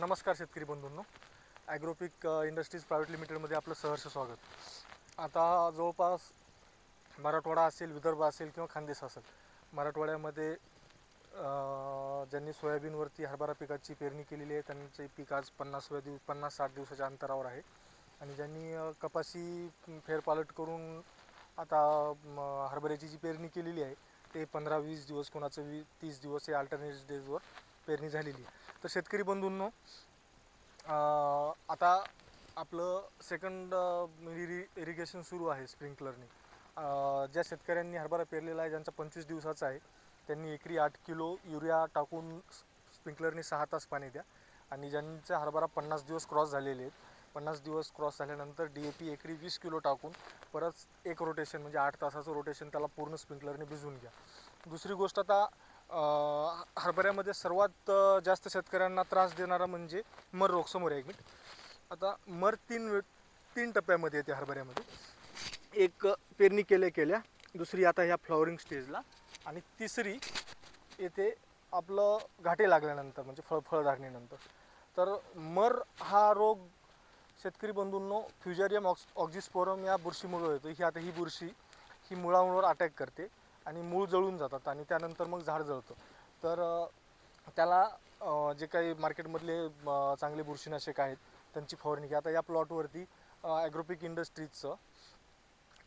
नमस्कार शेतकरी बंधूंनो. ॲग्रोपिक industries private लिमिटेडमध्ये आपलं सहर्ष स्वागत. आता जवळपास मराठवाडा असेल विदर्भ असेल किंवा खानदेश असेल मराठवाड्यामध्ये ज्यांनी सोयाबीनवरती हरभरा पिकाची पेरणी केलेली आहे त्यांचे पीक आज पन्नासव्या दिवस पन्नास साठ दिवसाच्या अंतरावर आहे. आणि ज्यांनी कपाशी फेरपालट करून आता हरभऱ्याची जी पेरणी केलेली आहे ते पंधरा वीस दिवस कोणाचं वी तीस दिवस हे अल्टरनेट डेजवर पेरणी झालेली आहे. तर शेतकरी बंधूंनो आता आपलं सेकंड इरि इरिगेशन सुरू आहे स्प्रिंकलरने ज्या शेतकऱ्यांनी हरभरा पेरलेला आहे ज्यांचा पंचवीस दिवसाचा आहे त्यांनी एकरी आठ किलो युरिया टाकून स्प्रिंकलरने सहा तास पाणी द्या. आणि ज्यांचा हरभरा पन्नास दिवस क्रॉस झालेले आहेत पन्नास दिवस क्रॉस झाल्यानंतर डी ए पी एकरी वीस किलो टाकून परत एक रोटेशन म्हणजे आठ तासाचं रोटेशन त्याला पूर्ण स्प्रिंकलरने भिजवून घ्या. दुसरी गोष्ट आता हरभऱ्यामध्ये सर्वात जास्त शेतकऱ्यांना त्रास देणारा म्हणजे मर रोग. समोर आहे एक मिनिट. आता मर तीन वे- तीन टप्प्यामध्ये येते हरभऱ्यामध्ये. एक पेरणी केल्या केल्या दुसरी आता ह्या फ्लॉवरिंग स्टेजला आणि तिसरी येते आपलं घाटे लागल्यानंतर म्हणजे फळ फळधारणीनंतर तर मर हा रोग शेतकरी बंधूंनो फ्युजेरियम ऑक्स ऑक्झिस्पोरम या बुरशीमुळं येतो ही आता ही बुरशी ही मुळावर अटॅक करते. आणि मूळ जळून जातात आणि त्यानंतर मग झाड जळतं. तर त्याला जे काही मार्केटमधले चांगले बुरशीनाशक आहेत त्यांची फवारणी घ्या आता या प्लॉटवरती ॲग्रोपिक इंडस्ट्रीजचं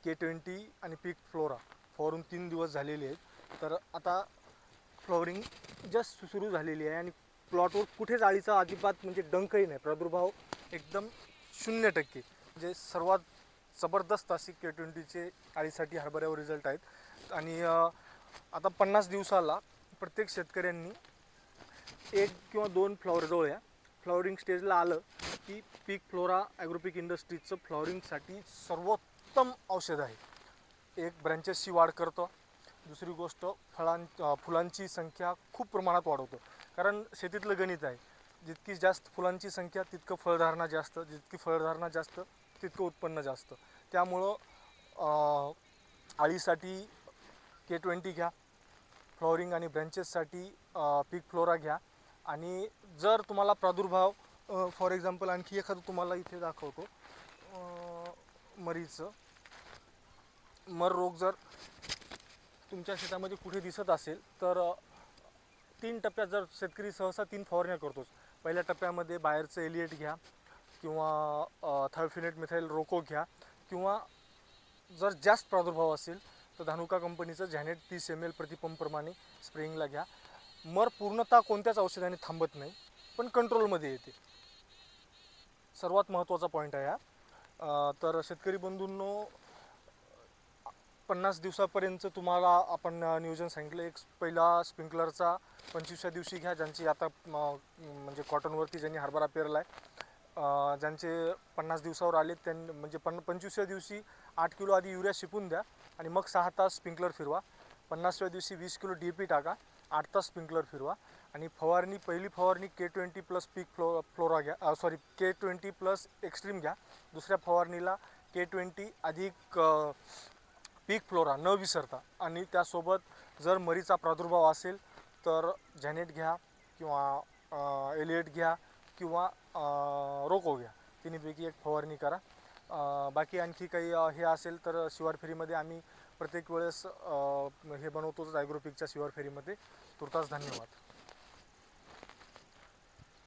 के ट्वेंटी आणि पीक फ्लोरा फवारून तीन दिवस झालेले आहेत. तर आता फ्लॉवरिंग जस्ट सुरू झालेली आहे आणि प्लॉटवर कुठेच जाळीचा अजिबात म्हणजे डंकही नाही. प्रादुर्भाव एकदम शून्य टक्के. म्हणजे सर्वात जबरदस्त अशी के ट्वेंटीचे आळीसाठी हरभऱ्यावर रिझल्ट आहेत. आणि आता पन्नास दिवसाला प्रत्येक शेतकऱ्यांनी एक किंवा दोन फ्लॉवर जवळ या. फ्लॉवरिंग स्टेजला आलं की पीक फ्लोरा ॲग्रोपिक इंडस्ट्रीजचं फ्लॉवरिंगसाठी सर्वोत्तम औषध आहे. एक ब्रँचेसची वाढ करतं. दुसरी गोष्ट फळां फुलांची संख्या खूप प्रमाणात वाढवतं. कारण शेतीतलं गणित आहे. जितकी जास्त फुलांची संख्या तितकं फळधारणा जास्त. जितकी फळधारणा जास्त तितकं उत्पन्न जास्त. त्यामुळं आळीसाठी के ट्वेंटी घ्या. फ्लॉवरिंग आणि ब्रँचेससाठी पीक फ्लोरा घ्या. आणि जर तुम्हाला प्रादुर्भाव फॉर एक्झाम्पल आणखी एखादं तुम्हाला इथे दाखवतो. मरीचं. मर रोग जर तुमच्या शेतामध्ये कुठे दिसत असेल तर तीन टप्प्यात जर शेतकरी सहसा तीन फवारण्या करतोच. पहिल्या टप्प्यामध्ये बाहेरचं एलिएट घ्या किंवा थर्फिनेट मिथाईल रोको घ्या. किंवा जर जास्त प्रादुर्भाव असेल तर धानुका कंपनीचं झॅनेट तीस एम एल प्रतिपंपप्रमाणे स्प्रेइंगला घ्या. मर पूर्णतः कोणत्याच औषधाने थांबत नाही पण कंट्रोलमध्ये येते. सर्वात महत्त्वाचा पॉईंट आहे हा. तर शेतकरी बंधूंनो पन्नास दिवसापर्यंत तुम्हाला आपण नियोजन सांगितलं. एक पहिला स्प्रिंकलरचा पंचवीसच्या दिवशी घ्या ज्यांची आता म्हणजे कॉटनवरती ज्यांनी हरभरा पेरला आहे. ज्यांचे पन्नास दिवसावर आले त्यांनी म्हणजे पन पंचवीसव्या दिवशी आठ किलो आधी युरिया शिपून द्या आणि मग सहा तास स्प्रिंकलर फिरवा. पन्नासव्या दिवशी वीस किलो डी पी टाका आठ तास स्प्रिंकलर फिरवा. आणि फवारणी पहिली फवारणी के ट्वेंटी प्लस पीक फ्लो फ्लोरा घ्या sorry K twenty plus extreme घ्या. दुसऱ्या फवारणीला के ट्वेंटी अधिक पीक फ्लोरा न विसरता. आणि त्यासोबत जर मरीचा प्रादुर्भाव असेल तर झॅनेट घ्या किंवा एलिएट घ्या. किंवा रोग रोको घ्या तिन्हीपैकी एक फवारणी करा. बाकी आणखी काही हे असेल तर शिवार फेरीमध्ये आम्ही प्रत्येक वेळेस हे बनवतोच. ॲग्रोपिकच्या शिवार फेरीमध्ये. तुर्तास धन्यवाद.